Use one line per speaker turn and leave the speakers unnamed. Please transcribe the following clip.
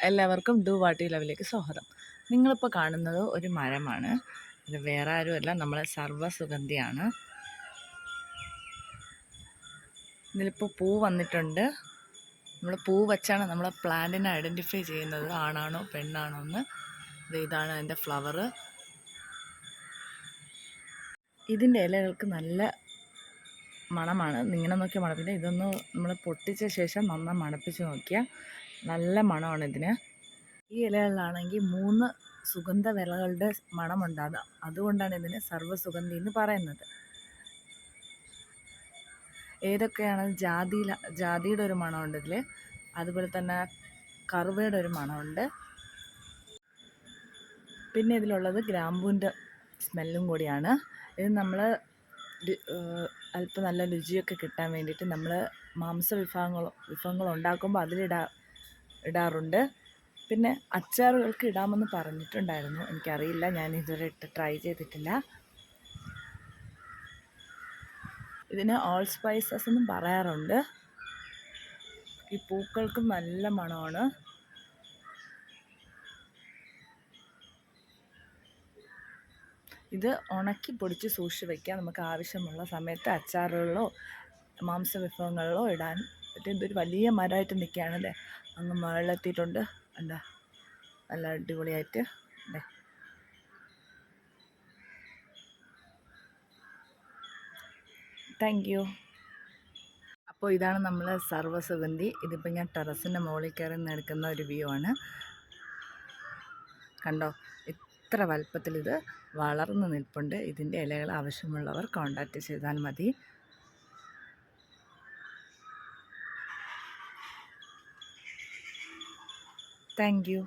എല്ലാവർക്കും ഡു വാട്ടി ലവിലേക്ക് സ്വാഗതം. നിങ്ങളിപ്പോൾ കാണുന്നത് ഒരു മരമാണ്. ഇത് വേറെ ആരുമല്ല നമ്മളെ സർവസുഗന്ധിയാണ്. ഇതിലിപ്പോൾ പൂ വന്നിട്ടുണ്ട്. നമ്മൾ പൂ വച്ചാണ് നമ്മളെ പ്ലാന്റിനെ ഐഡന്റിഫൈ ചെയ്യുന്നത് ആണാണോ പെണ്ണാണോ എന്ന്. ഇത് ഇതാണ് അതിന്റെ ഫ്ലവർ ഇതിന്റെ ഇലകൾക്ക് നല്ല മണമാണ്. ഇങ്ങനെ നോക്കിയ മണപ്പിന്റെ ഇതൊന്ന് നമ്മൾ പൊട്ടിച്ച ശേഷം നന്നായി മണപ്പിച്ച് നോക്കിയാൽ നല്ല മണമാണ് ഇതിന്. ഈ ഇലകളിലാണെങ്കിൽ മൂന്ന് സുഗന്ധ വിലകളുടെ മണമുണ്ടാകുക. അതുകൊണ്ടാണ് ഇതിന് സർവസുഗന്ധി എന്ന് പറയുന്നത്. ഏതൊക്കെയാണ് ജാതി ജാതിയുടെ ഒരു മണമുണ്ട് ഇതിൽ അതുപോലെ തന്നെ കറുവയുടെ ഒരു മണമുണ്ട്. പിന്നെ ഇതിലുള്ളത് ഗ്രാമ്പൂവിന്റെ സ്മെല്ലും കൂടിയാണ്. ഇത് നമ്മൾ അല്പം നല്ല രുചിയൊക്കെ കിട്ടാൻ വേണ്ടിയിട്ട് നമ്മൾ മാംസ വിഭവങ്ങൾ വിഭവങ്ങൾ ഉണ്ടാക്കുമ്പോൾ അതിലിടാ ഇടാറുണ്ട്. പിന്നെ അച്ചാറുകൾക്ക് ഇടാമെന്ന് പറഞ്ഞിട്ടുണ്ടായിരുന്നു. എനിക്കറിയില്ല. ഞാൻ ഇതുവരെ ഇട്ട് ട്രൈ ചെയ്തിട്ടില്ല. ഇതിന് ഓൾ സ്പൈസസ് എന്നും പറയാറുണ്ട്. ഈ പൂക്കൾക്കും നല്ല മണമാണ്. ഇത് ഉണക്കി പൊടിച്ച് സൂക്ഷിച്ച് വയ്ക്കാം നമുക്ക് ആവശ്യമുള്ള സമയത്ത് അച്ചാറുകളിലോ മാംസ വിഭവങ്ങളിലോ ഇടാൻ പറ്റും ഇതൊരു വലിയ മരമായിട്ട് നിൽക്കുകയാണല്ലേ? അങ്ങ് മുകളിലെത്തിയിട്ടുണ്ട് എന്താ നല്ല അടിപൊളിയായിട്ട്. അല്ലേ താങ്ക് യു. അപ്പോൾ ഇതാണ് നമ്മൾ സർവസുഗന്ധി. ഇതിപ്പോൾ ഞാൻ ടെറസിന്റെ മുകളിൽ കയറി നിന്ന് ഒരു വ്യൂ ആണ്. കണ്ടോ? ഇത്ര വലുപ്പത്തിൽ ഇത് വളർന്നു നിൽപ്പുണ്ട്. ഇതിന്റെ ഇലകൾ ആവശ്യമുള്ളവർ കോണ്ടാക്റ്റ് ചെയ്താൽ മതി. Thank you